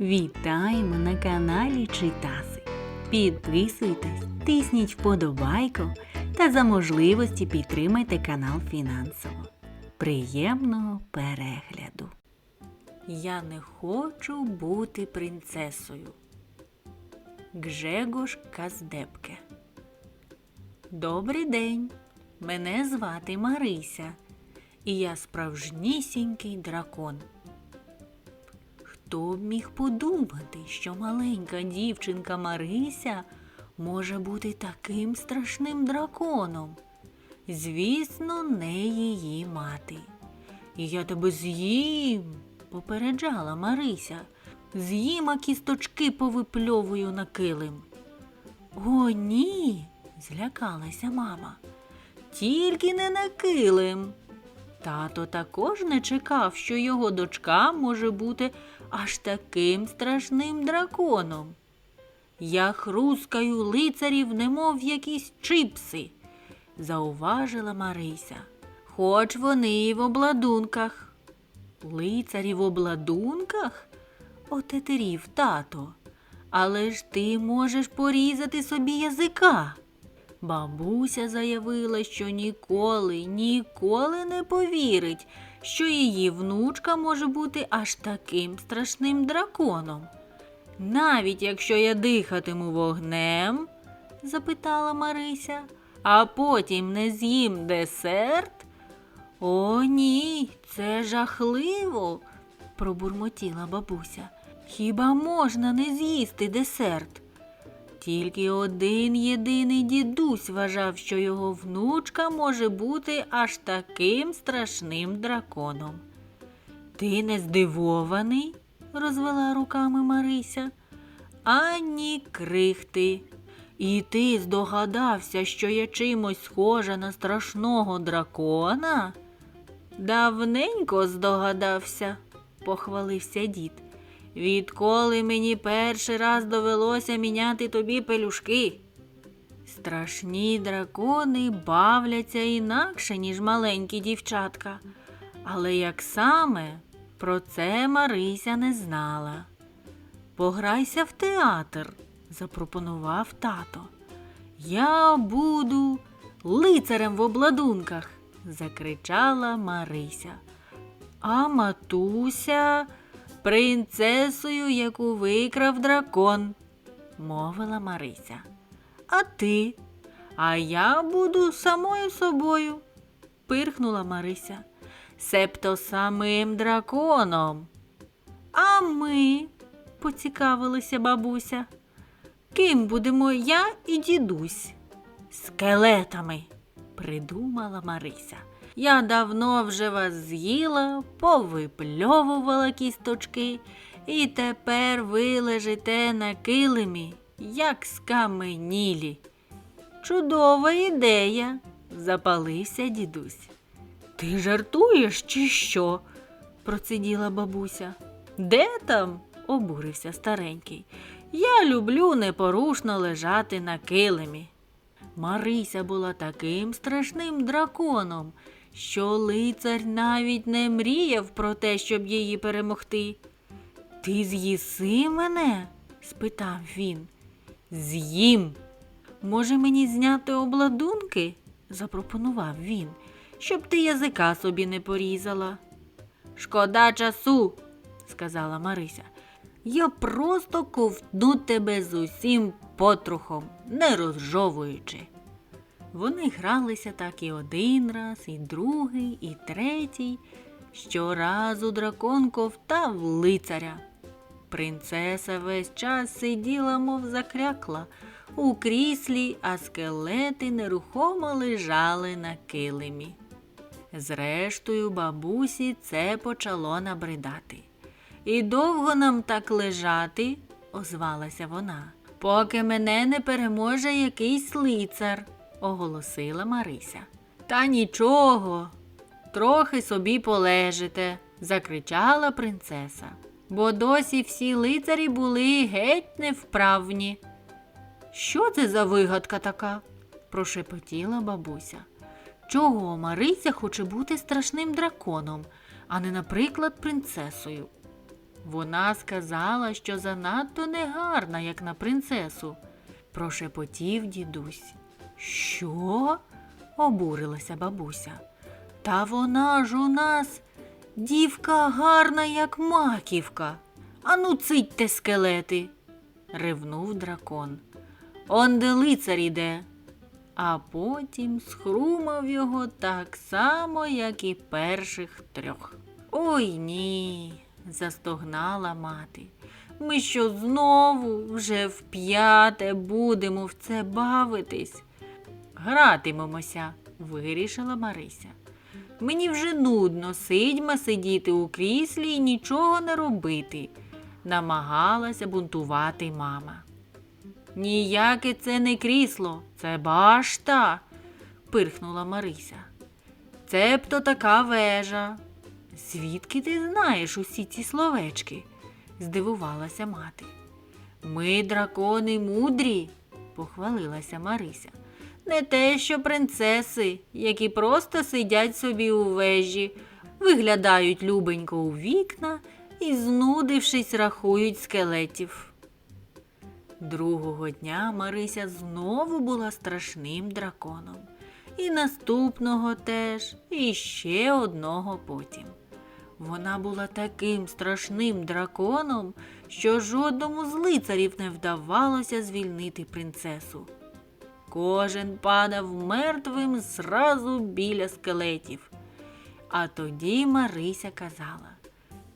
Вітаємо на каналі Читаси. Підписуйтесь, тисніть вподобайку та за можливості підтримайте канал фінансово. Приємного перегляду! Я не хочу бути принцесою. Гжегош Каздепке. Добрий день. Мене звати Марися, і я справжнісінький дракон. Хто б міг подумати, що маленька дівчинка Марися може бути таким страшним драконом? Звісно, не її мати. Я тебе з'їм, попереджала Марися. З'їм, а кісточки повипльовую на килим. О, ні, злякалася мама. Тільки не на килим. Тато також не чекав, що його дочка може бути аж таким страшним драконом. Я хрускаю лицарів, немов якісь чипси, зауважила Марися. Хоч вони і в обладунках. Лицарі в обладунках? Отетерів тато. Але ж ти можеш порізати собі язика. Бабуся заявила, що ніколи, ніколи не повірить, що її внучка може бути аж таким страшним драконом. Навіть якщо я дихатиму вогнем, запитала Марися, а потім не з'їм десерт. О, ні, це жахливо, пробурмотіла бабуся. Хіба можна не з'їсти десерт? Тільки один єдиний дідусь вважав, що його внучка може бути аж таким страшним драконом. Ти не здивований? розвела руками Марися. Ані крихти. І ти здогадався, що я чимось схожа на страшного дракона? Давненько здогадався, похвалився дід. Відколи мені перший раз довелося міняти тобі пелюшки. Страшні дракони бавляться інакше, ніж маленькі дівчатка. Але як саме про це Марися не знала. Пограйся в театр, запропонував тато. Я буду лицарем в обладунках, закричала Марися. А матуся принцесою, яку викрав дракон, мовила Марися. А ти? А я буду самою собою, пирхнула Марися. Себто самим драконом. А ми, поцікавилася бабуся. Ким будемо я і дідусь? Скелетами, придумала Марися. Я давно вже вас з'їла, повипльовувала кісточки, і тепер ви лежите на килимі, як скаменілі. Чудова ідея, запалився дідусь. Ти жартуєш, чи що? проциділа бабуся. Де там? обурився старенький. Я люблю непорушно лежати на килимі. Марися була таким страшним драконом, що лицар навіть не мріяв про те, щоб її перемогти. Ти з'їси мене? спитав він. З'їм. Може, мені зняти обладунки? запропонував він, щоб ти язика собі не порізала. Шкода часу, сказала Марися. Я просто ковтну тебе з усім потрухом, не розжовуючи. Вони гралися так і один раз, і другий, і третій. Щоразу дракон ковтав лицаря. Принцеса весь час сиділа, мов закрякла, у кріслі, а скелети нерухомо лежали на килимі. Зрештою, бабусі це почало набридати. І довго нам так лежати, озвалася вона, поки мене не переможе якийсь лицар, оголосила Марися. Та нічого, трохи собі полежите, закричала принцеса, бо досі всі лицарі були геть невправні. Що це за вигадка така? прошепотіла бабуся. Чого Марися хоче бути страшним драконом, а не, наприклад, принцесою? Вона сказала, що занадто негарна, як на принцесу, прошепотів дідусь. Що? обурилася бабуся. Та вона ж у нас дівка гарна, як маківка. Ану, цитьте скелети, ревнув дракон. Он де лицар іде. А потім схрумав його так само, як і перших трьох. Ой ні, застогнала мати. Ми що знову вже вп'яте будемо в це бавитись? Гратимемося, вирішила Марися. Мені вже нудно сидьма сидіти у кріслі і нічого не робити, намагалася бунтувати мама. Ніяке це не крісло, це башта, пирхнула Марися. Цебто така вежа. Звідки ти знаєш усі ці словечки? здивувалася мати. Ми, дракони, мудрі, похвалилася Марися. Не те, що принцеси, які просто сидять собі у вежі, виглядають любенько у вікна і, знудившись, рахують скелетів. Другого дня Марися знову була страшним драконом. І наступного теж, і ще одного потім. Вона була таким страшним драконом, що жодному з лицарів не вдавалося звільнити принцесу. Кожен падав мертвим зразу біля скелетів. А тоді Марися казала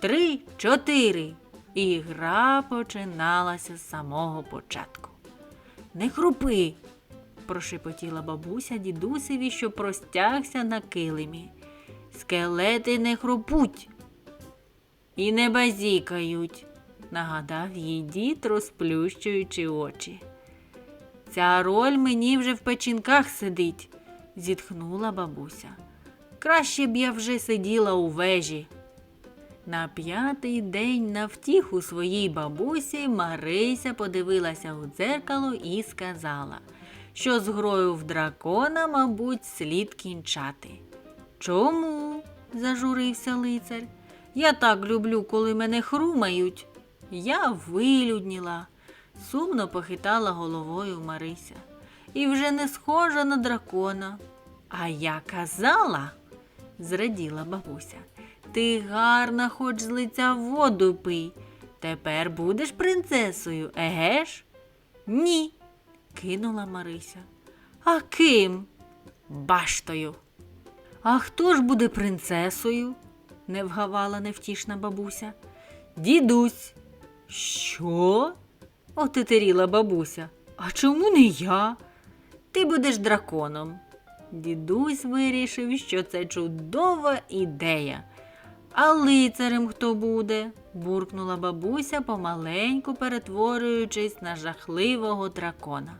Три, чотири. І гра починалася з самого початку. Не хрупи, прошепотіла бабуся дідусеві, що простягся на килимі. Скелети не хрупуть і не базікають, нагадав їй дід, розплющуючи очі. Ця роль мені вже в печінках сидить, зітхнула бабуся. Краще б я вже сиділа у вежі. На п'ятий день на втіху своїй бабусі Марися подивилася у дзеркало і сказала, що з грою в дракона, мабуть, слід кінчати. Чому? зажурився лицар. Я так люблю, коли мене хрумають. Я вилюдніла, сумно похитала головою Марися. І вже не схожа на дракона. А я казала, зраділа бабуся. Ти гарна, хоч з лиця воду пий. Тепер будеш принцесою, еге ж? Ні, кинула Марися. А ким? Баштою. А хто ж буде принцесою? не вгавала невтішна бабуся. Дідусь. Що? Отетеріла бабуся. А чому не я? Ти будеш драконом. Дідусь вирішив, що це чудова ідея. А лицарем хто буде? буркнула бабуся, помаленьку перетворюючись на жахливого дракона.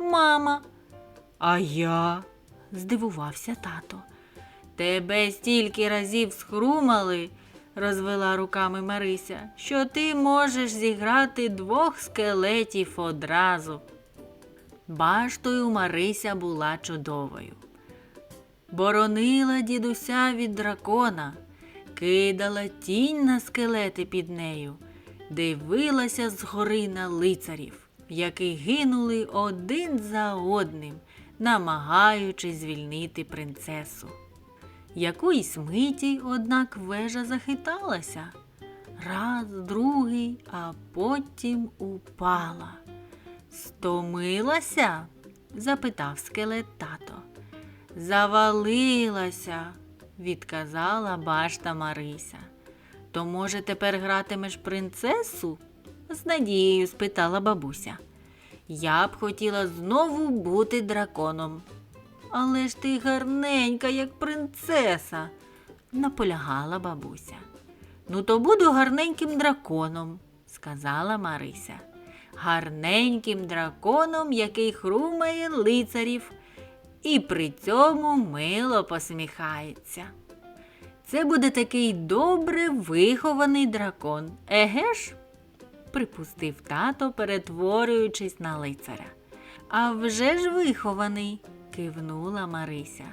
Мама, а я? здивувався тато. Тебе стільки разів схрумали, розвела руками Марися, що ти можеш зіграти двох скелетів одразу. Баштою Марися була чудовою. Боронила дідуся від дракона, кидала тінь на скелети під нею, дивилася згори на лицарів, які гинули один за одним, намагаючись звільнити принцесу. Якоїсь миті, однак, вежа захиталася. Раз, другий, а потім упала. Стомилася? запитав скелет тато. Завалилася, відказала башта Марися. То, може, тепер гратимеш принцесу? з надією спитала бабуся. Я б хотіла знову бути драконом. Але ж ти гарненька, як принцеса, наполягала бабуся. Ну, то буду гарненьким драконом, сказала Марися. Гарненьким драконом, який хрумає лицарів, і при цьому мило посміхається. Це буде такий добре вихований дракон, еге ж? припустив тато, перетворюючись на лицаря. А вже ж вихований, кивнула Марися.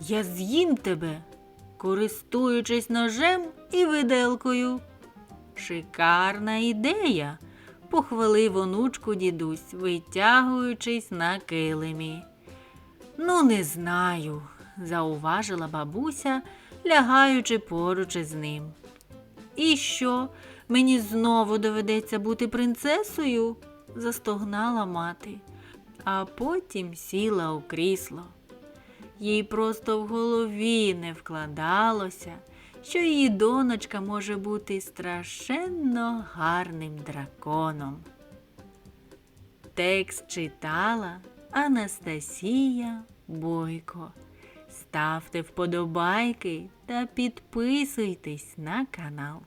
Я з'їм тебе, користуючись ножем і виделкою. Шикарна ідея, похвалив онучку дідусь, витягуючись на килимі. Ну, не знаю, зауважила бабуся, лягаючи поруч із ним. І що, мені знову доведеться бути принцесою? застогнала мати, а потім сіла у крісло. Їй просто в голові не вкладалося, що її донечка може бути страшенно гарним драконом. Текст читала Анастасія Бойко. Ставте вподобайки та підписуйтесь на канал.